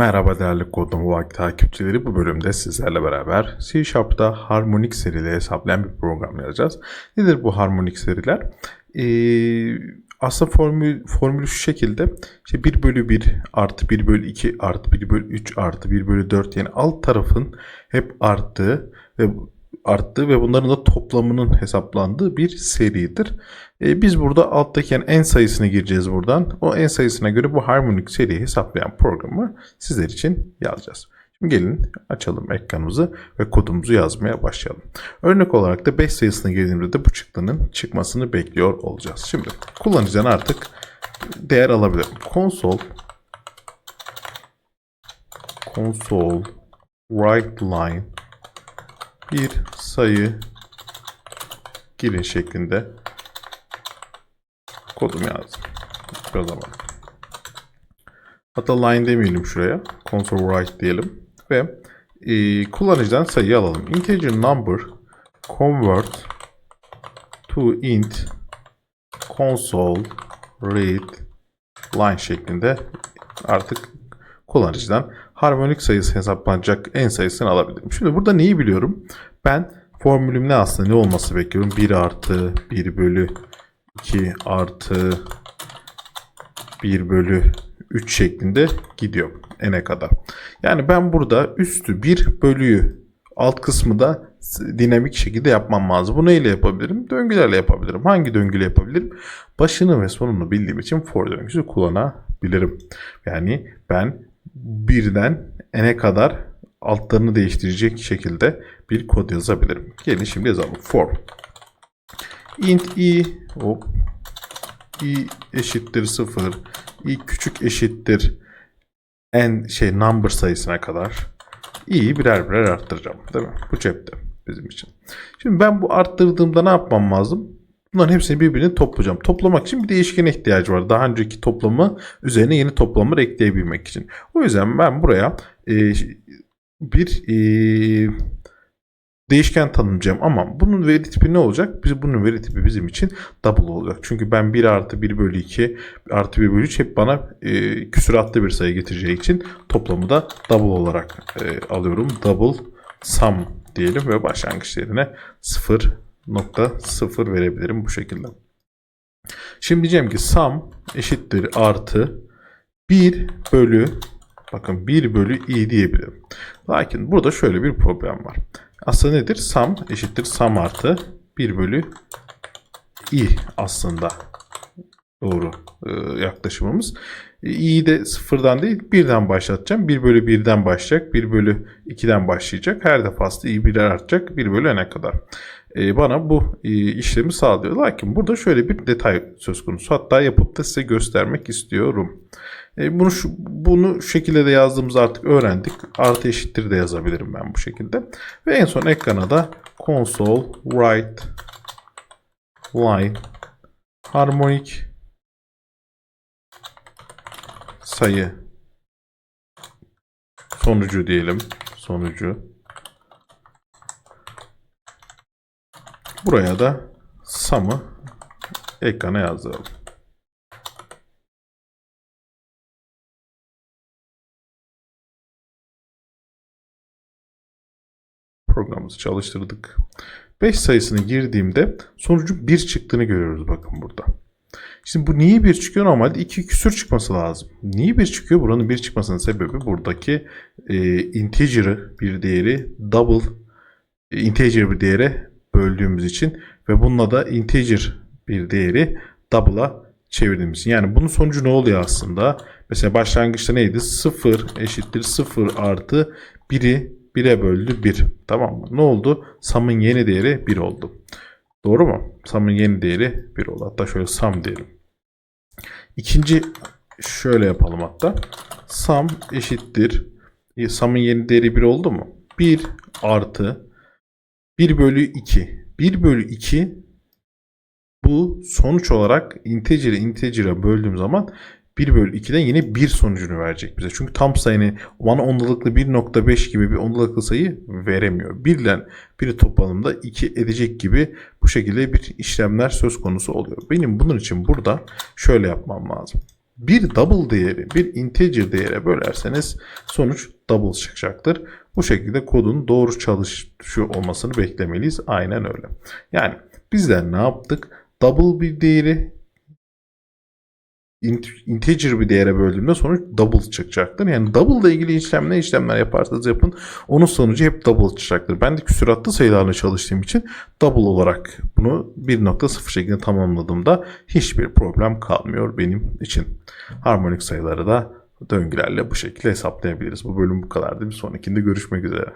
Merhaba değerli Kodum Vakti takipçileri. Bu bölümde sizlerle beraber C Sharp'ta harmonik serileri hesaplayan bir program yazacağız. Nedir bu harmonik seriler? Ee, aslında formül, formülü şu şekilde. İşte 1 bölü 1 artı 1 bölü 2 artı 1 bölü 3 artı 1 bölü 4 yani alt tarafın hep arttığı ve arttığı ve bunların da toplamının hesaplandığı bir seridir. Ee, biz burada alttaki yani en sayısını gireceğiz buradan. O en sayısına göre bu harmonik seriyi hesaplayan programı sizler için yazacağız. Şimdi gelin açalım ekranımızı ve kodumuzu yazmaya başlayalım. Örnek olarak da 5 sayısına girdiğimizde de bu çıktının çıkmasını bekliyor olacağız. Şimdi kullanıcıdan artık değer alabilirim. Console console write line bir sayı girin şeklinde kodumu yazdım. Biraz zaman. Hatta line demeyelim şuraya. Console write diyelim. Ve e, kullanıcıdan sayıyı alalım. Integer number convert to int console read line şeklinde artık kullanıcıdan harmonik sayısı hesaplanacak en sayısını alabilirim. Şimdi burada neyi biliyorum? Ben formülüm ne aslında ne olması bekliyorum? 1 artı 1 bölü 2 artı 1 bölü 3 şeklinde gidiyor n'e kadar. Yani ben burada üstü 1 bölüyü alt kısmı da dinamik şekilde yapmam lazım. Bunu neyle yapabilirim? Döngülerle yapabilirim. Hangi döngüyle yapabilirim? Başını ve sonunu bildiğim için for döngüsü kullanabilirim. Yani ben birden n'e kadar altlarını değiştirecek şekilde bir kod yazabilirim. Gelin şimdi yazalım. For int i hop i eşittir 0 i küçük eşittir en şey number sayısına kadar i'yi birer birer arttıracağım. Değil mi? Bu cepte bizim için. Şimdi ben bu arttırdığımda ne yapmam lazım? Bunların hepsini birbirine toplayacağım. Toplamak için bir değişkene ihtiyacı var. Daha önceki toplamı üzerine yeni toplamları ekleyebilmek için. O yüzden ben buraya e, bir e, değişken tanımlayacağım ama bunun veri tipi ne olacak? Biz, bunun veri tipi bizim için double olacak. Çünkü ben 1 artı 1 bölü 2 artı 1 bölü 3 hep bana e, küsuratlı bir sayı getireceği için toplamı da double olarak e, alıyorum. Double sum diyelim ve başlangıç değerine 0.0 verebilirim bu şekilde. Şimdi diyeceğim ki sum eşittir artı 1 bölü bakın 1 bölü i diyebilirim. Lakin burada şöyle bir problem var. Aslında nedir? Sum eşittir sum artı 1 bölü i aslında doğru e, yaklaşımımız. i'yi de sıfırdan değil birden başlatacağım. 1 bölü 1'den başlayacak. 1 bölü 2'den başlayacak. Her defasında i birer artacak. 1 bölü n'e kadar. E, bana bu e, işlemi sağlıyor. Lakin burada şöyle bir detay söz konusu. Hatta yapıp da size göstermek istiyorum. E, bunu şu, bunu şu şekilde de yazdığımızı artık öğrendik. Artı eşittir de yazabilirim ben bu şekilde. Ve en son ekrana da console write line harmonik sayı sonucu diyelim. Sonucu. Buraya da sum'ı ekrana yazdıralım. Programımızı çalıştırdık. 5 sayısını girdiğimde sonucu 1 çıktığını görüyoruz bakın burada. Şimdi bu niye 1 çıkıyor? Normalde 2 küsür çıkması lazım. Niye 1 çıkıyor? Buranın 1 çıkmasının sebebi buradaki e, integer'ı bir değeri double e, integer bir değere böldüğümüz için ve bununla da integer bir değeri double'a çevirdiğimiz. Yani bunun sonucu ne oluyor aslında? Mesela başlangıçta neydi? 0 eşittir 0 artı 1'i 1'e böldü 1. Tamam mı? Ne oldu? Sum'ın yeni değeri 1 oldu. Doğru mu? Sum'ın yeni değeri 1 oldu. Hatta şöyle sum diyelim. İkinci şöyle yapalım hatta. Sum eşittir. Sum'ın yeni değeri 1 oldu mu? 1 artı 1 bölü 2. 1 bölü 2 bu sonuç olarak integer'i integer'a böldüğüm zaman 1 bölü 2'den yine 1 sonucunu verecek bize. Çünkü tam sayını bana ondalıklı 1.5 gibi bir ondalıklı sayı veremiyor. 1 ile 1'i toplamda 2 edecek gibi bu şekilde bir işlemler söz konusu oluyor. Benim bunun için burada şöyle yapmam lazım. Bir double değeri bir integer değere bölerseniz sonuç double çıkacaktır. Bu şekilde kodun doğru çalışıyor olmasını beklemeliyiz. Aynen öyle. Yani bizler ne yaptık? Double bir değeri int- integer bir değere böldüğümde sonuç double çıkacaktır. Yani double ile ilgili işlem ne işlemler yaparsanız yapın onun sonucu hep double çıkacaktır. Ben de küsuratlı sayılarla çalıştığım için double olarak bunu 1.0 şeklinde tamamladığımda hiçbir problem kalmıyor benim için. Harmonik sayıları da döngülerle bu şekilde hesaplayabiliriz. Bu bölüm bu kadardı. Bir sonrakinde görüşmek üzere.